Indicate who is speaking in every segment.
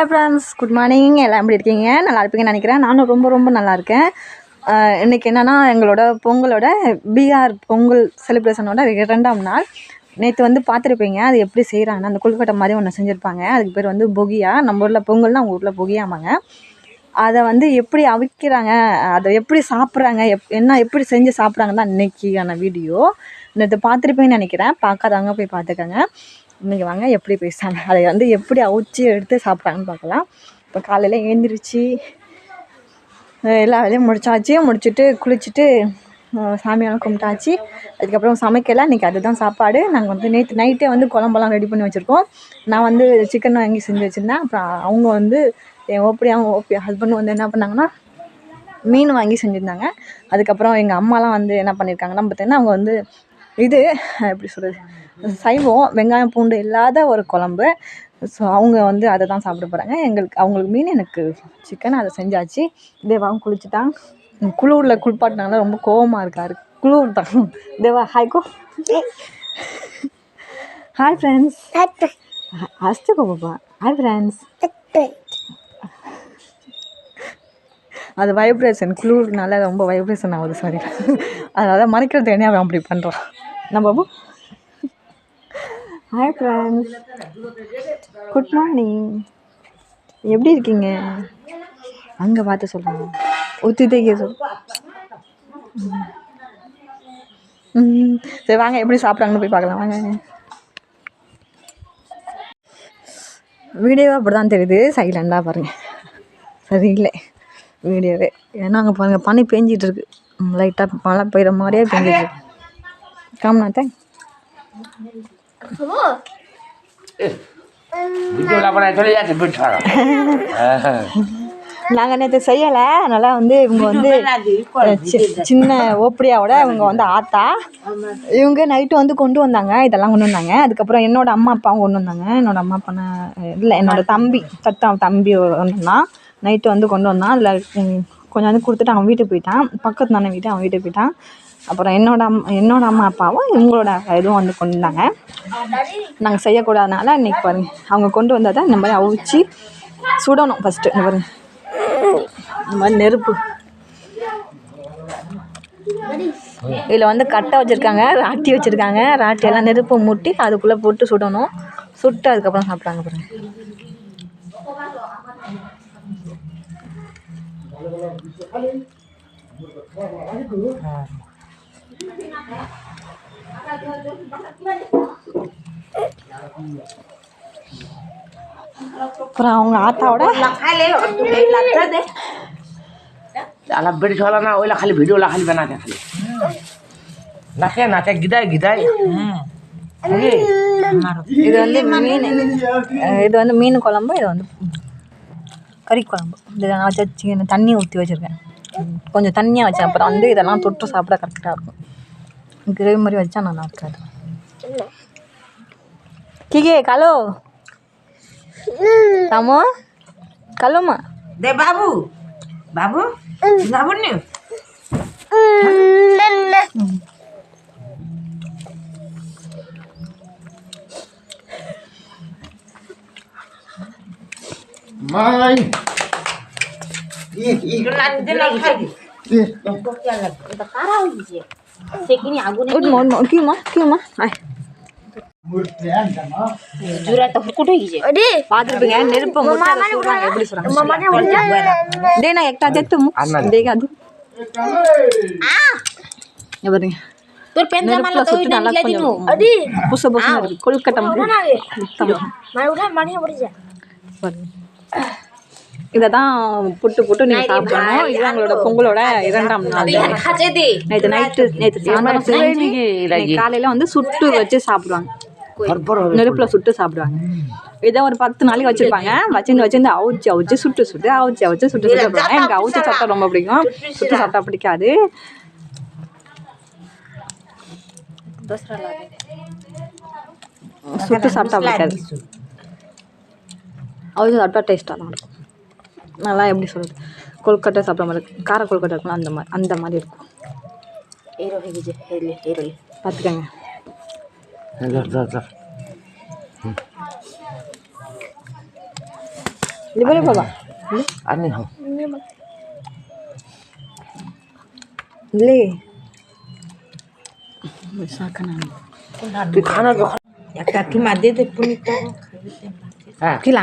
Speaker 1: Hi friends good morning எல்லாம் எப்படி இருக்கீங்க? நல்லா இருப்பீங்கன்னு நினைக்கிறேன். நானும் ரொம்ப ரொம்ப நல்லா இருக்கேன். இன்றைக்கி இன்னைக்கு என்னென்னா எங்களோட பொங்கலோட பீகார் பொங்கல் செலிப்ரேஷனோட இரண்டாம் நாள். நேற்று வந்து பார்த்துருப்பீங்க அது எப்படி செய்கிறாங்கன்னா அந்த கொழுக்கட்டை மாதிரி ஒன்று செஞ்சுருப்பாங்க. அதுக்கு பேர் வந்து பொகியா. நம்ம ஊரில் பொங்கல்னால் அவங்க ஊரில் பொகியாமாங்க அதை வந்து எப்படி அவிக்கிறாங்க அதை எப்படி சாப்பிட்றாங்க எப் என்ன எப்படி செஞ்சு சாப்பிட்றாங்க தான் இன்றைக்கியான வீடியோ. நேற்று பார்த்துருப்பீங்கன்னு நினைக்கிறேன். பார்க்காதவங்க போய் பார்த்துக்கோங்க. இன்றைக்கி வாங்க எப்படி பேசுகிறாங்க அதை வந்து எப்படி அவிச்சு எடுத்து சாப்பிட்றாங்கன்னு பார்க்கலாம். இப்போ காலையில் எழுந்திரிச்சு எல்லா வேலையும் முடிச்சாச்சு. முடிச்சுட்டு குளிச்சுட்டு சாமியெல்லாம் கும்பிட்டாச்சு. அதுக்கப்புறம் சமைக்கல. இன்றைக்கி அதுதான் சாப்பாடு. நாங்கள் வந்து நேற்று நைட்டே வந்து குழம்பெல்லாம் ரெடி பண்ணி வச்சுருக்கோம். நான் வந்து சிக்கன் வாங்கி செஞ்சு வச்சுருந்தேன். அப்புறம் அவங்க வந்து என் ஓப்படி அவங்க ஓப்பி ஹஸ்பண்ட் வந்து என்ன பண்ணாங்கன்னா மீன் வாங்கி செஞ்சுருந்தாங்க. அதுக்கப்புறம் எங்கள் அம்மாலாம் வந்து என்ன பண்ணியிருக்காங்கன்னா பார்த்தீங்கன்னா அவங்க வந்து இது எப்படி சொல்கிறது சைவம் வெங்காயம் பூண்டு இல்லாத ஒரு குழம்பு. ஸோ அவங்க வந்து அதை தான் சாப்பிட போகிறாங்க எங்களுக்கு அவங்களுக்கு மீன் எனக்கு சிக்கன் அதை செஞ்சாச்சு. தேவாவும் குளிச்சுட்டான் குளூரில் குளிப்பாட்டினால ரொம்ப கோவமாக இருக்காரு. குளூர் தான் தேவா ஹாய்கோ ஹாய் ஃப்ரெண்ட்ஸ் அஸ்துக்கோ பாப்பா ஹாய் ஃப்ரெண்ட்ஸ் அது வைப்ரேஷன் குளிர்னால ரொம்ப வைப்ரேஷன் ஆகுது சாரி அதனால மறைக்கிறது என்ன அவன் அப்படி பண்ணுறான் நம்ம Babu hi friends good morning எப்படி இருக்கீங்க? அங்கே பார்த்து சொல்லுங்க. ஊற்றி தைக்க சொல் சரி வாங்க. எப்படி சாப்பிட்றாங்கன்னு போய் பார்க்கலாம். வாங்க. வீடியோவே அப்படி தான் தெரியுது. சைலண்டாக பாருங்கள் சரி இல்லை வீடியோவே. ஏன்னா அங்கே பாருங்கள் பனி பேஞ்சிட்டு இருக்கு. லைட்டாக மழை பெய்கிற மாதிரியே பேஞ்சிட்டு
Speaker 2: சொல்லி யாச்சு போயிட்டாங்க
Speaker 1: நாங்கள் நேற்று செய்யலை அதனால் வந்து இவங்க வந்து சி- சின்ன ஓப்படியாவோட இவங்க வந்து ஆத்தா இவங்க நைட்டு வந்து கொண்டு வந்தாங்க இதெல்லாம் கொண்டு வந்தாங்க அதுக்கப்புறம் என்னோட அம்மா அப்பாவும் கொண்டு வந்தாங்க என்னோட அம்மா அப்பா இல்லை என்னோட தம்பி தத்தா தம்பி வந்தான் நைட்டு வந்து கொண்டு வந்தான். இல்லை கொஞ்சம் வந்து கொடுத்துட்டு அவன் வீட்டுக்கு போயிட்டான். பக்கத்து தானே வீட்டு அவன் வீட்டுக்கு போயிட்டான். அப்புறம் என்னோட அம் என்னோட அம்மா அப்பாவும் இவங்களோட இதுவும் வந்து கொண்டு வந்தாங்க. நாங்கள் செய்யக்கூடாதனால இன்றைக்கி பாருங்க அவங்க கொண்டு வந்தால் தான் இந்த மாதிரி அவிச்சு சுடணும் ஃபஸ்ட்டு இந்த பாருங்க. இந்த மாதிரி நெருப்பு. இதில் வந்து கட்டை வச்சுருக்காங்க ராட்டி வச்சுருக்காங்க. ராட்டி எல்லாம் நெருப்பு மூட்டி அதுக்குள்ளே போட்டு சுடணும். சுட்டு அதுக்கப்புறம் சாப்பிட்றாங்க பாருங்க. அப்புறம் அவங்க ஆத்தாவோட?
Speaker 2: আলা বেড়ি ছলা না ওইলা খালি ভিডিও লাখালি বানাতে খালি
Speaker 1: இது வந்து மீன் இது வந்து மீன் குழம்பு இது வந்து கறி குழம்பு. இதெல்லாம் வச்சு தண்ணி ஊற்றி வச்சுருக்கேன். கொஞ்சம் தண்ணியாக வச்சேன். அப்புறம் வந்து இதெல்லாம் தொட்டு சாப்பிட கரெக்டாக இருக்கும். கிரேவி மாதிரி வச்சா நல்லா இருக்காது கீகே kalau, రాము కలుమా
Speaker 3: దే బాబు Babu, బాబు Mai.
Speaker 1: Iya, iya. Nanti lagi. Lagi. Karau. Sik ini aku nih. Oh, mohon mohon kiu mah, kiu mah. Hai. Jujur atau aku udah gizi.
Speaker 3: Odi. Padahal
Speaker 1: pengen dari pengurus. Mama udah ya beli surat. Mama nya udah. Dia naik tajet tuh. Anak. Dia kadu.
Speaker 4: Ah.
Speaker 1: Ya berarti.
Speaker 3: Turpen sama lo tuh udah jadi nu.
Speaker 1: Odi. Pusa bosan. Kalau ketemu. Mana ya?
Speaker 4: Mana udah? Mana yang berjaya?
Speaker 1: Berjaya. இதை தான் புட்டு புட்டு நீங்கள் சாப்பிடணும். இது உங்களோட பொங்கலோட இரண்டாம் நாள். நேற்று night நேற்று சாயந்தரம் காலையில் வந்து சுட்டு வச்சு சாப்பிடுவாங்க. நெருப்பில் சுட்டு சாப்பிடுவாங்க. இதை ஒரு பத்து நாளைக்கு வச்சிருப்பாங்க. வச்சிருந்து வச்சிருந்து அவுச்சு அவுச்சு சுட்டு சுட்டு அவுச்சு அவுச்சு சுட்டு சுட்டு சாப்பிடுவாங்க. எனக்கு அவுச்சு சாப்பிட்டா ரொம்ப பிடிக்கும். சுட்டு சாப்பிட்டா பிடிக்காது. சுட்டு சாப்பிட்டா பிடிக்காது. அவுச்சு சாப்பிட்டா டேஸ்ட்டாக தான் இருக்கும். நல்லா எப்படி சொல்றது கொல்கட்டா சாப்பிட்ற மாதிரி கார கொல்கட்டா இருக்கும்ல அந்த மாதிரி அந்த மாதிரி இருக்கும்
Speaker 3: ஹீரோ விஜய் ஹெர்லி ஹீரோலி
Speaker 1: பார்த்துக்கங்க லிபரி பாபா
Speaker 2: இல்லையே खाना किला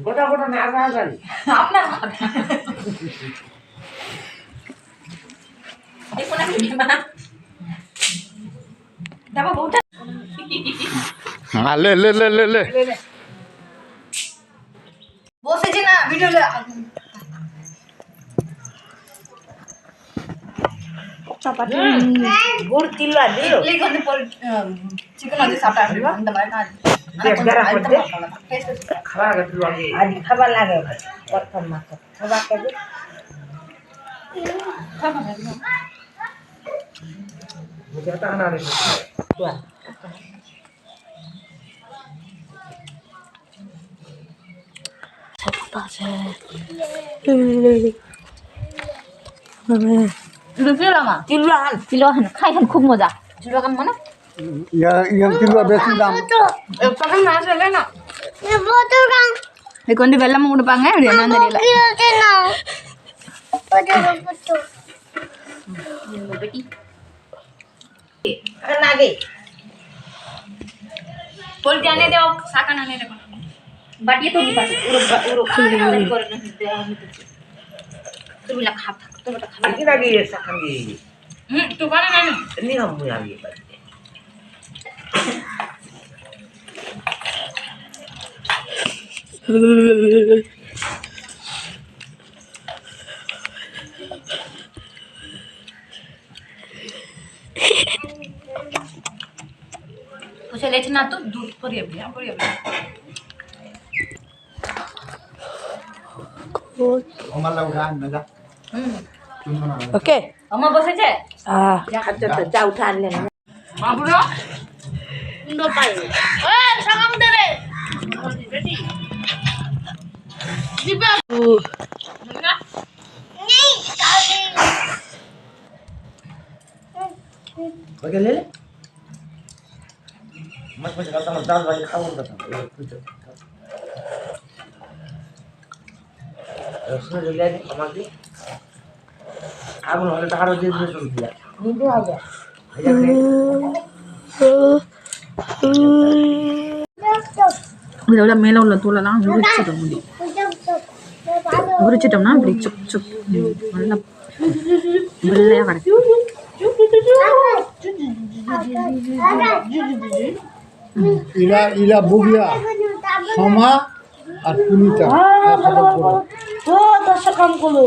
Speaker 3: গোটা গোটা না
Speaker 2: জানি
Speaker 1: আপনার দেখো
Speaker 2: খাওয়া গেছিল আগে
Speaker 3: আজ খাবার লাগে প্রথম মাস খাবার কে
Speaker 2: যেটা না রে
Speaker 3: yang yang
Speaker 1: tinggal besi dam. Eh, pakai nasi lena.
Speaker 4: Ya, botol kang. Ikonde
Speaker 1: belum udah pangai udah nanti lah. Kilo tena. Botol botol.
Speaker 3: Kenagi.
Speaker 1: बोल जाने दे और साका ना लेने बट ये तो नहीं पास उरो उरो कर ना tuh? tuh तुम लखा tuh
Speaker 2: लगी साका की
Speaker 1: हम्म तू बना ना
Speaker 2: नहीं हम मुझे आ गई
Speaker 1: उसे लेते ना तो दूध पर ये भी पर ये भी
Speaker 3: ओके
Speaker 1: अम्मा बसे
Speaker 3: जे हां जा जा उठा ले
Speaker 1: बाबूरा no payo. ¡Eh, sacamos de re! ¡Dipa!
Speaker 2: ¿Por qué lele? Más pues acá estamos dando ahí jabón de রসুন ঢেলে আছে আমাকে আগুন হলে টাকা রোজে দিয়ে চলতে যায়
Speaker 3: হাজার হাজার
Speaker 2: ভাইয়া খেয়ে
Speaker 1: இதை விட மேலே உள்ள தூளெல்லாம் உரிச்சிட்டோம் முடி உரிச்சிட்டோம்னா இப்படி சுப் சுப் நல்லா வெள்ளையாக கிடைக்கும்
Speaker 4: ইলা ইলা বুগিয়া সমা আর পুনিতা
Speaker 3: ও দশ কাম করলো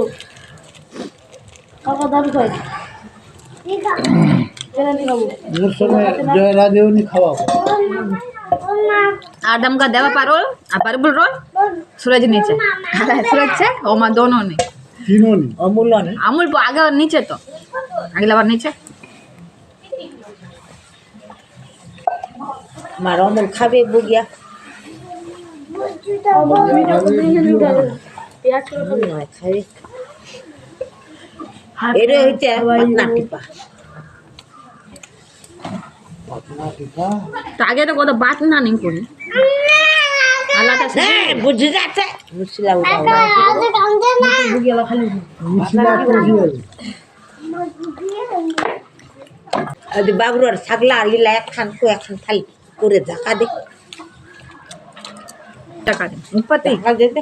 Speaker 3: কাকা দাবি করে
Speaker 4: মোর সঙ্গে জয়রা দেউনি খাওয়াবো
Speaker 1: आदम का देवा पारोल और परबुल रोल सूरज नीचे सूरज से ओमा दोनों ने
Speaker 4: তিননি
Speaker 3: অমূল্য নেই
Speaker 1: अमूल वो आगे और नीचे तो अगला बार नीचे
Speaker 3: মার অমূল খাবে বুগিয়া নয় খাবে এটা হইতে পাতনা টিপা
Speaker 1: আগে তো কত
Speaker 3: বাট নেই করে আচ্ছা,
Speaker 4: আচ্ছা, আচ্ছা,
Speaker 3: বাবুর ছাগলা আলিলা একখান একখান খালি করে দেখা দে। টাকা দেখা দে।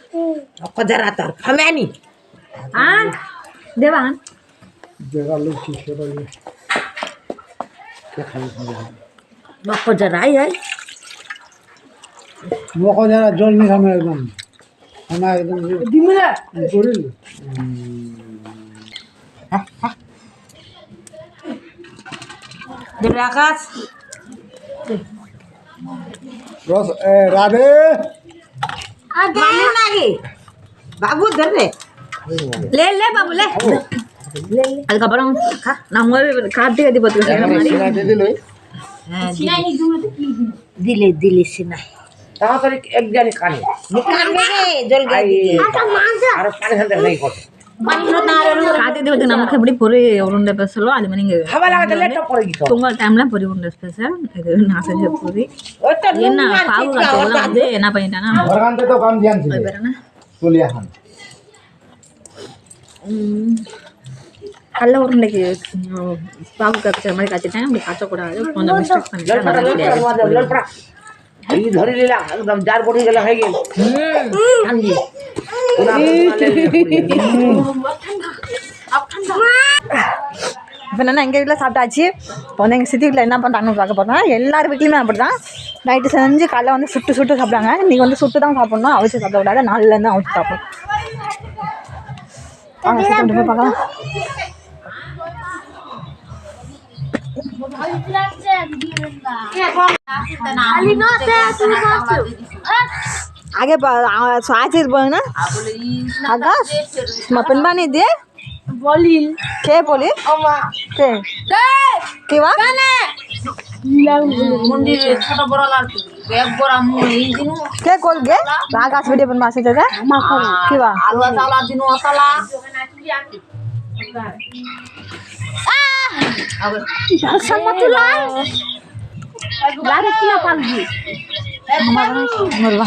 Speaker 3: ఒక్క జర
Speaker 1: తరఫమే అని
Speaker 3: దేవా జరాలు తీసేవాళ్ళు ఒక్క
Speaker 5: జరాయి ఒక్క జరా జల్మి సమయం একদম আমার একদম ডিমুলা
Speaker 3: জড়িল আকাশ
Speaker 5: রস রাধে
Speaker 3: బాబు ధర్రే
Speaker 1: లే లే బాబు లే அதுக்கப்புறம் நம்ம காட்டு கதி
Speaker 3: দিলে দিলে সিনাই
Speaker 2: তাড়াতাড়ি এক গাড়ি কানে
Speaker 3: জল গাড়ি
Speaker 2: আর পানি খান দেখ
Speaker 1: கார்த்திகை நமக்கு எப்படி பொரி உருண்டை ஸ்பெஷலோ அது மாதிரி
Speaker 2: நீங்கள்
Speaker 1: பொங்கல் டைமில் பொரி உருண்டை ஸ்பெஷல் நான் செஞ்ச பொரி என்ன பாவு காத்தெல்லாம் வந்து என்ன பண்ணிட்டாங்கன்னா கடல உருண்டைக்கு பாகு காய்ச்ச மாதிரி காய்ச்சிட்டேன். அப்படி காய்ச்சக்கூடாது. கொஞ்சம் மிஸ்டேக் பண்ணிட்டேன். இப்போ என்ன எங்கள் வீட்டில் சாப்பிட்டாச்சு. இப்போ வந்து எங்கள் சித்தி வீட்டில் என்ன பண்ணுறாங்கன்னு பார்க்க போகிறோம் எல்லார் வீட்லையுமே அப்படி தான் நைட்டு செஞ்சு காலைல வந்து சுட்டு சுட்டு சாப்பிட்றாங்க. நீங்கள் வந்து சுட்டு தான் சாப்பிட்ணும். அவிச்சு சாப்பிடக்கூடாது நாலுலேருந்து அவிச்சு சாப்பிடணும். வாங்க சீக்கிரம் போய் பார்க்கலாம். आगे साची बघ ना आकाश मपन बानी दे बोलील के बोली के किंवा के कोल गे आकाश वीडियो पण मासे का किंवा मरवा कुंडो गाडीला जाऊ तुम्हा
Speaker 6: मग गाडी ना राखो ना मग बेरायचा मग एतला जण गुदर गप कथा कथा गाडी निजा मग जाबे लठम लाच
Speaker 1: जरा जाबो
Speaker 6: गप कथा मारो ना के फगाती
Speaker 1: ஆமா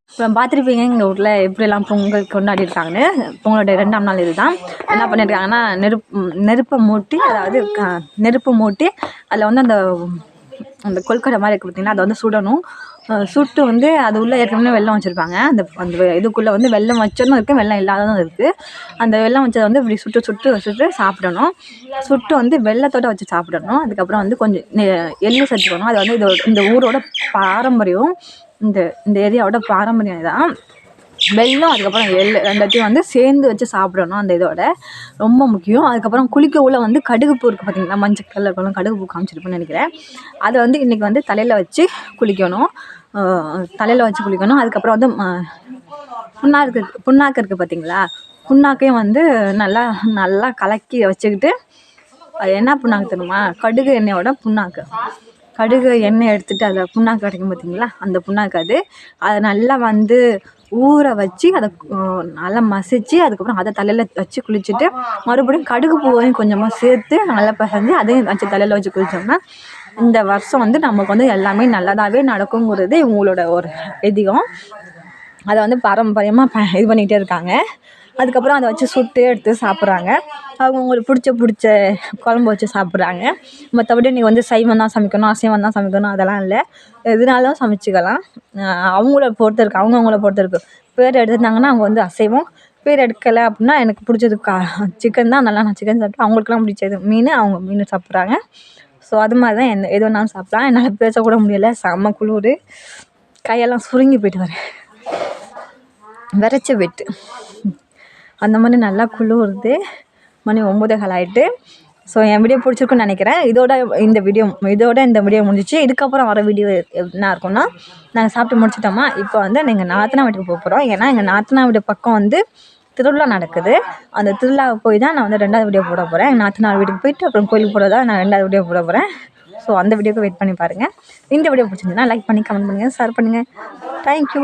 Speaker 1: இப்போ பார்த்துருப்பீங்க எங்கள் ஊரில் எப்படிலாம் பொங்கல் கொண்டாடி இருக்காங்கன்னு பொங்கலோட ரெண்டாம் நாள் இதுதான். என்ன பண்ணியிருக்காங்கன்னா நெருப்பு நெருப்பை மூட்டி அதாவது நெருப்பை மூட்டி அதில் வந்து அந்த அந்த கொல்கடை மாதிரி இருக்குது பார்த்தீங்கன்னா அதை வந்து சுடணும். சுட்டு வந்து அது உள்ளே ஏற்கனவே வெள்ளம் வச்சுருப்பாங்க. அந்த அந்த இதுக்குள்ளே வந்து வெள்ளம் வச்சதும் இருக்குது வெள்ளம் இல்லாததும் இருக்குது அந்த வெள்ளம் வச்சதை வந்து இப்படி சுட்டு சுட்டு சுட்டு சாப்பிடணும். சுட்டு வந்து வெள்ளத்தோட வச்சு சாப்பிடணும். அதுக்கப்புறம் வந்து கொஞ்சம் எள்ளு சேர்த்துக்கணும். அது வந்து இதோட இந்த ஊரோட பாரம்பரியம். இந்த இந்த ஏரியாவோட பாரம்பரியம் இதான். வெள்ளம் அதுக்கப்புறம் எள் ரெண்டாத்தையும் வந்து சேர்ந்து வச்சு சாப்பிடணும் அந்த இதோட. ரொம்ப முக்கியம். அதுக்கப்புறம் குளிக்க உள்ள வந்து கடுகு பூ இருக்குது பார்த்தீங்களா மஞ்சள் கலர் இருக்கணும் கடுகு பூ காமிச்சிருப்பேன்னு நினைக்கிறேன். அதை வந்து இன்றைக்கி வந்து தலையில் வச்சு குளிக்கணும். தலையில் வச்சு குளிக்கணும். அதுக்கப்புறம் வந்து புண்ணாக்கு புண்ணாக்கு இருக்குது பார்த்தீங்களா புண்ணாக்கையும் வந்து நல்லா நல்லா கலக்கி வச்சுக்கிட்டு அது என்ன புண்ணாக்கு தெரியுமா? கடுகு எண்ணெயோட புண்ணாக்கு. கடுகு எண்ணெய் எடுத்துட்டு அதில் புண்ணாக்கு கிடைக்கும் பார்த்தீங்களா அந்த புண்ணாக்கு அது. அதை நல்லா வந்து ஊற வச்சு அதை நல்லா மசிச்சு அதுக்கப்புறம் அதை தலையில் வச்சு குளிச்சுட்டு மறுபடியும் கடுகு பூவையும் கொஞ்சமாக சேர்த்து நல்லா பசஞ்சு அதையும் வச்சு தலையில் வச்சு குளித்தோம்னா இந்த வருஷம் வந்து நமக்கு வந்து எல்லாமே நல்லதாகவே நடக்குங்கிறது இவங்களோட ஒரு எதிகம் அதை வந்து பாரம்பரியமாக ப இது பண்ணிகிட்டே இருக்காங்க. அதுக்கப்புறம் அதை வச்சு சுட்டு எடுத்து சாப்பிட்றாங்க. அவங்கவுங்களுக்கு பிடிச்ச பிடிச்ச குழம்பு வச்சு சாப்பிட்றாங்க. மற்றபடி நீங்கள் வந்து சைவம் தான் சமைக்கணும் அசைவம் தான் சமைக்கணும் அதெல்லாம் இல்லை. எதுனாலும் சமைச்சிக்கலாம். அவங்கள பொறுத்து இருக்குது அவங்கவுங்கள பொறுத்த இருக்குது பேர் எடுத்துட்டாங்கன்னா அவங்க வந்து அசைவம். பேர் எடுக்கலை அப்படின்னா எனக்கு பிடிச்சது கா சிக்கன் தான். நல்லா நான் சிக்கன் சாப்பிட்டேன். அவங்களுக்குலாம் பிடிச்சது மீன் அவங்க மீன் சாப்பிட்றாங்க. ஸோ அது மாதிரி தான் என்ன எது வேணாலும் சாப்பிட்லாம். என்னால் பேசக்கூட முடியல. செம்ம குளிர். கையெல்லாம் சுருங்கி போயிட்டு வரேன். விரைச்ச வெட்டு. அந்த மாதிரி நல்லா குளிருது மணி ஒம்பதே கால் ஆகிட்டு ஸோ என் வீடியோ பிடிச்சிருக்குன்னு நினைக்கிறேன். இதோட இந்த வீடியோ இதோட இந்த வீடியோ முடிஞ்சிச்சு. இதுக்கப்புறம் வர வீடியோ என்ன இருக்கும்னா நாங்கள் சாப்பிட்டு முடிச்சிட்டோமா? இப்போ வந்து எங்கள் நாத்தனா வீட்டுக்கு போக போகிறோம் ஏன்னா எங்கள் நாத்தனா வீடு பக்கம் வந்து திருவிழா நடக்குது. அந்த திருவிழாவை போய் தான் நான் வந்து ரெண்டாவது வீடியோ போட போகிறேன் எங்கள் நாத்தனார் வீட்டுக்கு போயிட்டு அப்புறம் கோயிலுக்கு போகிறதா நான் ரெண்டாவது வீடியோ போட போகிறேன் ஸோ அந்த வீடியோக்கு வெயிட் பண்ணி பாருங்கள் இந்த வீடியோ பிடிச்சிருந்துன்னா லைக் பண்ணி கமெண்ட் பண்ணுங்கள் ஷேர் பண்ணுங்கள் தேங்க்யூ